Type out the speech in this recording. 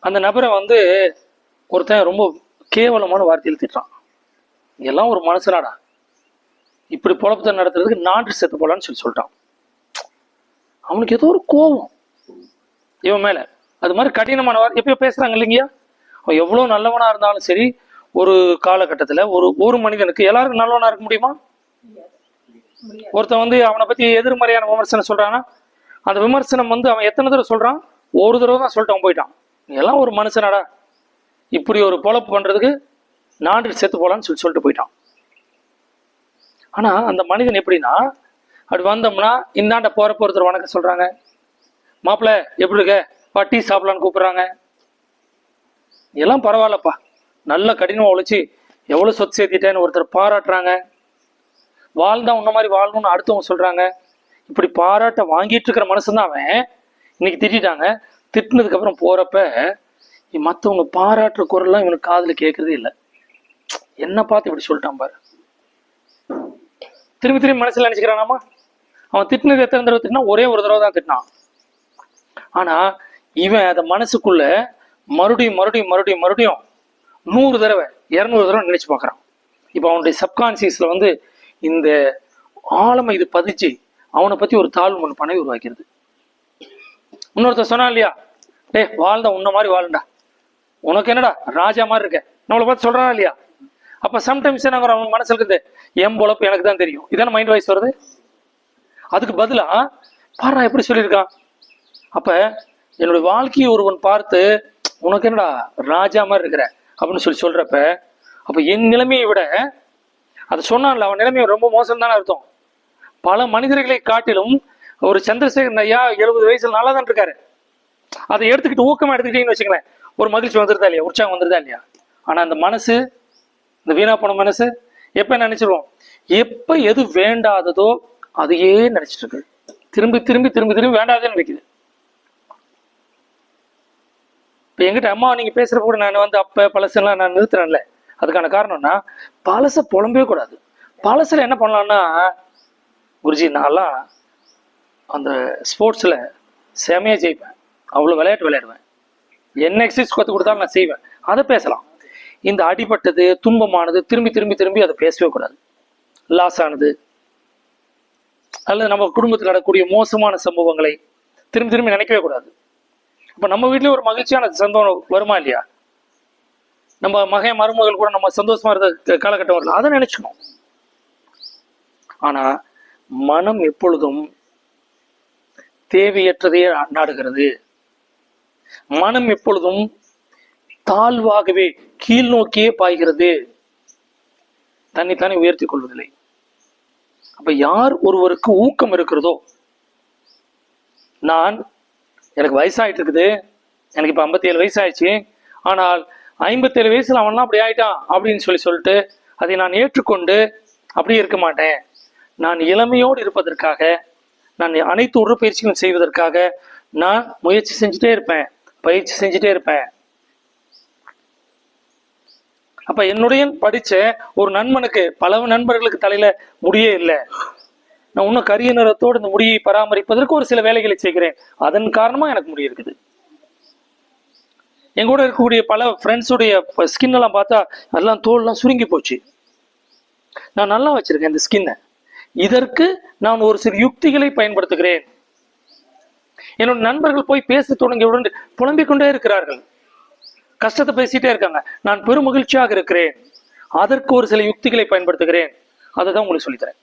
அந்த நபரை வந்து ஒருத்தன் ரொம்ப கேவலமான வார்த்தையில் திட்டுறான். எல்லாம் ஒரு மனசுனாடா இப்படி பொழப்பத்தை நடத்துறதுக்கு நாட்டு செத்து போலான்னு சொல்லி சொல்லிட்டான். அவனுக்கு ஏதோ ஒரு கோபம். இவன் மேல. அது மாதிரி கடினமான வார்த்தை. எப்பயோ பேசுறாங்க இல்லைங்கய்யா? அவன் எவ்வளவு நல்லவனா இருந்தாலும் சரி ஒரு காலகட்டத்துல ஒரு ஒரு மனிதனுக்கு எல்லாருக்கும் நல்லவனா இருக்க முடியுமா? ஒருத்தன் வந்து அவனை பத்தி எதிர்மறையான விமர்சனம் சொல்றானா? அந்த விமர்சனம் வந்து அவன் எத்தனை தடவை சொல்றான்? ஒரு தடவை தான் சொல்லிட்டு அவன் போயிட்டான். எல்லாம் ஒரு மனுஷனாடா. இப்படி ஒரு பொழப்பு பண்றதுக்கு நான்கு செத்து போகலான்னு சொல்லி சொல்லிட்டு போயிட்டான். ஆனா அந்த மனிதன் எப்படின்னா அப்படி வந்தோம்னா இந்தாண்ட போகிறப்ப ஒருத்தர் வணக்கம் சொல்றாங்க. மாப்பிள்ள எப்படி இருக்க? பட்டி டீ சாப்பிடலான்னு கூப்பிடுறாங்க. எல்லாம் பரவாயில்லப்பா. நல்ல கடினமாக உழைச்சி எவ்வளோ சொத்து சேர்த்திட்டேன்னு ஒருத்தர் பாராட்டுறாங்க. வாழ்ந்தா உன்ன மாதிரி வாழணும்னு அடுத்தவங்க சொல்கிறாங்க இப்படி பாராட்ட வாங்கிட்டு இருக்கிற மனுஷன் தான் அவன். இன்னைக்கு திட்டிட்டாங்க. திட்டினதுக்கு அப்புறம் போறப்ப மற்றவங்க பாராட்டுற குரல்லாம் இவனுக்கு காதுல கேட்கறதே இல்லை. என்ன பார்த்து இப்படி சொல்லிட்டான் பாரு. திரும்பி திரும்பி மனசுல நினச்சிக்கிறானாமா? அவன் திட்டினது எத்தனை தடவை திட்டினா ஒரே ஒரு தடவை தான் திட்டினான். ஆனா இவன் அதை மனசுக்குள்ள மறுபடியும் மறுபடியும் மறுபடியும் மறுபடியும் நூறு தடவை இரநூறு தடவை நினைச்சு பார்க்குறான். இப்போ அவனுடைய சப்கான்சியஸ்ல வந்து இந்த ஆழமை இது பதிச்சு அவனை பத்தி ஒரு தாழ்வு மனப்பானை உருவாக்கிறது. இன்னொருத்தர் சொன்னான் இல்லையா? டேய் வாழ்ந்தா உன்ன மாதிரி வாழுண்டா. உனக்கு என்னடா ராஜா மாதிரி இருக்க. நம்மளை பார்த்து சொல்றானா இல்லையா? அப்ப சம்டைம்ஸ் என்ன அவன் மனசில் இருக்குது என் பொழப்பு எனக்கு தான் தெரியும். இதான மைண்ட் வாய்ஸ் வருது? அதுக்கு பதிலா பாரு எப்படி சொல்லியிருக்கான்? அப்ப என்னுடைய வாழ்க்கையை ஒருவன் பார்த்து உனக்கு என்னடா ராஜா மாதிரி இருக்கிற? அப்படின்னு சொல்லி சொல்றப்ப அப்ப என் நிலைமையை விட அதை சொன்னான்ல அவன் நிலைமை ரொம்ப மோசம் தானே அர்த்தம். பல மனிதர்களை காட்டிலும் ஒரு சந்திரசேகரன் ஐயா எழுபது வயசுல நல்லா தான் இருக்காரு. அதை எடுத்துக்கிட்டு ஊக்கமா எடுத்துக்கிட்டீங்கன்னு வச்சுங்களேன் ஒரு மகிழ்ச்சி வந்துருதா இல்லையா? உற்சாகம் வந்துருதா இல்லையா? ஆனா அந்த மனசு இந்த வீணா போன மனசு எப்ப நினைச்சிருவோம்? எப்ப எது வேண்டாததோ அதையே நினைச்சிட்டு இருக்கு. திரும்பி திரும்பி திரும்பி திரும்பி வேண்டாதே நினைக்குது. இப்ப எங்கிட்ட அம்மா நீங்க பேசுற கூட நான் வந்து அப்ப பழசெல்லாம் நான் நிறுத்துறேன்ல. அதுக்கான காரணம்னா பழச புலம்பவே கூடாது. பழசுல என்ன பண்ணலாம்னா குருஜி நான்லாம் அந்த ஸ்போர்ட்ஸில் செமையா ஜெயிப்பேன். அவ்வளோ விளையாட்டு விளையாடுவேன். என்ன எக்ஸசைஸ் கற்றுக் கொடுத்தாலும் நான் செய்வேன். அதை பேசலாம். இந்த அடிபட்டது துன்பமானது திரும்பி திரும்பி திரும்பி அதை பேசவே கூடாது. லாஸ் ஆனது அல்லது நம்ம குடும்பத்தில் நடக்கக்கூடிய மோசமான சம்பவங்களை திரும்பி திரும்பி நினைக்கவே கூடாது. இப்போ நம்ம வீட்லயே ஒரு மகிழ்ச்சியான சந்தோஷம் வருமா இல்லையா? நம்ம மகன் மருமகள் கூட நம்ம சந்தோஷமா இருந்த காலகட்டம் வரல அதை நினைச்சுக்கணும். ஆனா மனம் எப்பொழுதும் தேவையற்றதையே நாடுகிறது. மனம் எப்பொழுதும் தாழ்வாகவே கீழ் நோக்கியே பாய்கிறது. தன்னைத்தானே உயர்த்தி கொள்வதில்லை. அப்ப யார் ஒருவருக்கு ஊக்கம் இருக்கிறதோ? நான் எனக்கு வயசாயிட்டு இருக்குது. எனக்கு இப்ப 57 வயசு ஆயிடுச்சு ஆனால் 57 வயசுல அவன்லாம் அப்படி ஆயிட்டான் அப்படின்னு சொல்லி சொல்லிட்டு அதை நான் ஏற்றுக்கொண்டு அப்படியே இருக்க மாட்டேன். நான் இளமையோடு இருப்பதற்காக நான் அனைத்து உடற்பயிற்சிகளும் செய்வதற்காக நான் முயற்சி செஞ்சுட்டே இருப்பேன் பயிற்சி செஞ்சுட்டே இருப்பேன். அப்ப என்னுடைய படிச்ச ஒரு நண்பனுக்கு பல நண்பர்களுக்கு தலையில முடியே இல்லை. நான் இன்னும் கரிய நிறத்தோடு இந்த முடியை பராமரிப்பதற்கு ஒரு சில வேலைகளை செய்கிறேன். அதன் காரணமா எனக்கு முடி இருக்குது. என் கூட இருக்கக்கூடிய பல ஃப்ரெண்ட்ஸுடைய ஸ்கின் எல்லாம் பார்த்தா எல்லாம் தோல்லாம் சுருங்கி போச்சு. நான் நல்லா வச்சிருக்கேன் இந்த ஸ்கின்னை இதற்கு நான் ஒரு சில யுக்திகளை பயன்படுத்துகிறேன். என்னோட நண்பர்கள் போய் பேச தொடங்கியவுடன் புலம்பிக் கொண்டே இருக்கிறார்கள். கஷ்டத்தை பேசிட்டே இருக்காங்க. நான் பெரும் மகிழ்ச்சியாக இருக்கிறேன். அதற்கு ஒரு சில யுக்திகளை பயன்படுத்துகிறேன். அதை தான் உங்களுக்கு சொல்லித்தரேன்.